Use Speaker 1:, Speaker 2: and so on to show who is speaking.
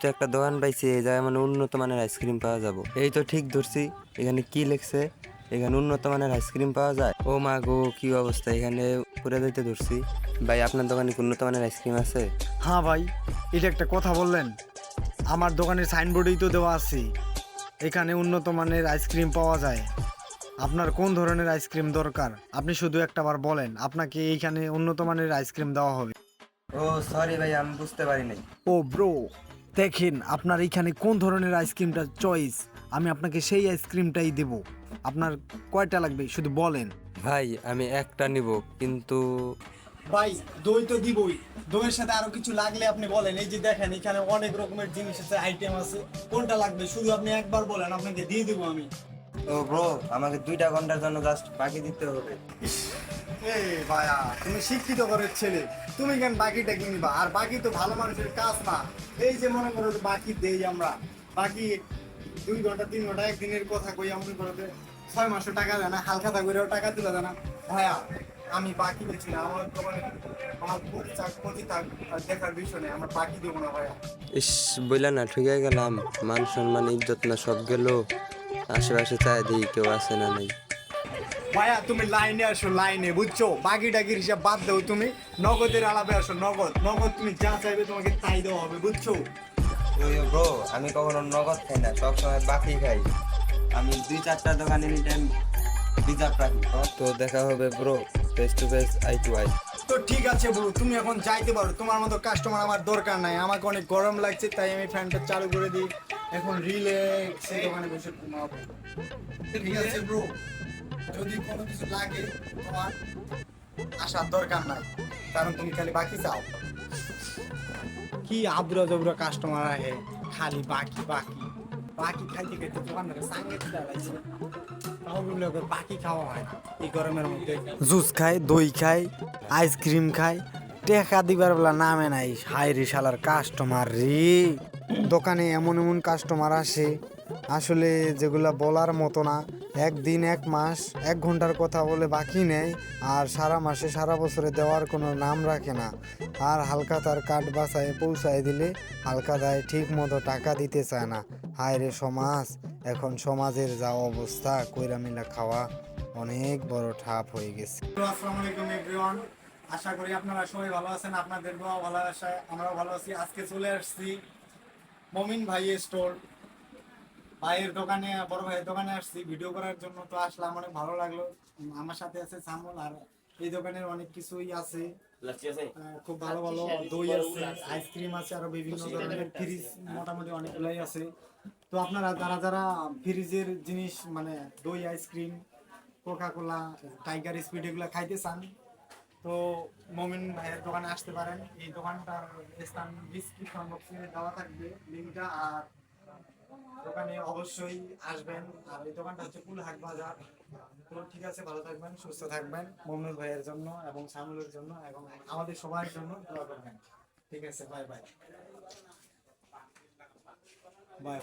Speaker 1: তো একটা দোকান পাইছি এই জায়গায় মানে উন্নত মানের আইসক্রিম পাওয়া যাব। এই তো ঠিক ধরছি এখানে কি লেখছে? এখানে উন্নত মানের আইসক্রিম পাওয়া যায়? ও মা গো কি অবস্থা? এখানে পুরে যাইতে ধরছি। ভাই আপনার দোকানে কি উন্নত মানের আইসক্রিম আছে?
Speaker 2: হ্যাঁ ভাই এটা একটা কথা বললেন। আমার দোকানের সাইনবোর্ডেই তো দেওয়া আছে। এখানে উন্নত মানের আইসক্রিম পাওয়া যায়। আপনার কোন ধরনের আইসক্রিম দরকার? আপনি শুধু একটা বার বলেন আপনাকে এইখানে উন্নত মানের আইসক্রিম দেওয়া হবে।
Speaker 1: ও সরি ভাই আমি বুঝতে পারি নাই।
Speaker 2: ও ব্রো দেখেন আপনার এইখানে কোন ধরনের আইসক্রিমটা চয়েস আমি আপনাকে সেই আইসক্রিমটাই দেব। আপনার কয়টা লাগবে? শুধু বলেন।
Speaker 1: ভাই আমি একটা নিব কিন্তু
Speaker 3: ভাই দই তো দিবই। দইয়ের সাথে আরও কিছু লাগলে আপনি বলেন। এই যে দেখেন এখানে অনেক রকমের জিনিস আছে আইটেম আছে। কোনটা লাগবে? শুধু আপনি একবার বলেন আপনাকে দিয়ে দিব আমি।
Speaker 1: ও ব্রো আমাকে দুইটা ঘণ্টার জন্য জাস্ট বাকি দিতে হবে।
Speaker 3: এ ভাইয়া তুমি শিক্ষিত ঘরের ছেলে। তুমি কেন বাকিটা কিনবা? আর বাকি তো ভালো মানুষের কাজ না। এই যে মনে করো বাকি দেই আমরা, বাকি দুই ঘণ্টা, তিন ঘণ্টা একদিনের কথা কই মনে করো ছয় মাসও টাকা দেয় না হালকা থাকবেও টাকা তুলে দেয় না। ভাইয়া আমি বাকি বেছি না, আমার দোকানে ভাইয়া
Speaker 1: ইস বললা না ঠিক গেলাম। মান সম্মান ইজ্জত না, সব গেল। আশেপাশে চাই দিই কেউ আছে না নেই।
Speaker 3: ভাইয়া তুমি লাইনে আসো লাইনে বুঝছ? বাকি টাকির হিসাব বাদ দাও তুমি। নগদের আলাপে আসো নগদ। নগদ তুমি যা চাইবে তোমাকে তাই দেওয়া হবে বুঝছ?
Speaker 1: ব্রো আমি কখনো নগদ খাই না সব সময় বাকি খাই। আমি দুই চারটা দোকানে এনি টাইম রিজার্ভ রাখি তো? দেখা হবে bro face to face eye to eye
Speaker 3: তো ঠিক আছে ব্রো তুমি এখন যাইতে পারো। তোমার মতো কাস্টমার আমার দরকার নাই। আমাকে অনেক গরম লাগছে তাই আমি ফ্যানটা চালু করে দিই। এখন রিল্যাক্স দোকানে বসে ঘুমাবো। ঠিক আছে ব্রো যদি কোনো কিছু লাগে তোমার আসার দরকার নাই। কারণ তুমি খালি বাকি চাও। কি আবরা জবরা কাস্টমার আহে খালি বাকি বাকি। বাকি খাইতে খাইতে দোকানদারে সাঙ্গে দিতে লাগছে। তাও বলল ওকে বাকি খাওয়া হয় না। এই গরমের মধ্যে
Speaker 2: জুস খায় দই খায় আইসক্রিম খায়। টেকা দিবার বেলা নামে নাই হাই রে শালার কাস্টমার রে। দোকানে এমন এমন কাস্টমার আসে আসলে যেগুলা বলার মতো না, একদিন এক মাস, এক ঘণ্টার কথা বলে বাকি নেয় আর সারা মাসে সারা বছরে দেওয়ার কোনো নাম রাখে না। আর হালকা তার কাঠ বাসায় পৌঁছায় দিলে হালকা দায় ঠিক মতো টাকা দিতে চায় না। হায় রে সমাজ, এখন সমাজের যা অবস্থা কইরা মিলা খাওয়া অনেক বড় ঠাপ হয়ে গেছে।
Speaker 3: আশা করি আপনারা সবাই ভালো আছেন, আপনাদের ভালো আশায়, আমরাও ভালো আছি। আজকে চলে আসছি মমিন ভাইয়ের স্টোর ভাইয়ের দোকানে বড় ভাইয়ের দোকানে আসছি ভিডিও করার জন্য তো আসলাম অনেক ভালো লাগল। আমার সাথে আছে সামুল আর এই দোকানের অনেক কিছুই আছে। খুব ভালো ভালো দই আছে আইসক্রিম আছে আরও বিভিন্ন ধরনের ফ্রিজ মোটামুটি অনেকগুলাই আছে। তো আপনারা যারা যারা ফ্রিজের জিনিস মানে দই ice cream coca cola tiger speed এগুলো খাইতে চান তো মমিন ভাইয়ের দোকানে আসতে পারেন। এই দোকানটার স্থান ডিসক্রিপশন বক্সে দেওয়া থাকবে লিঙ্কটা আর দোকানে অবশ্যই আসবেন। আর এই দোকানটা হচ্ছে কুলহাট বাজার। তো ঠিক আছে, ভালো থাকবেন, সুস্থ থাকবেন মমনুল ভাইয়ের জন্য এবং সামুলের জন্য এবং আমাদের সবার জন্য দোয়া করবেন। ঠিক আছে বাই বাই বাই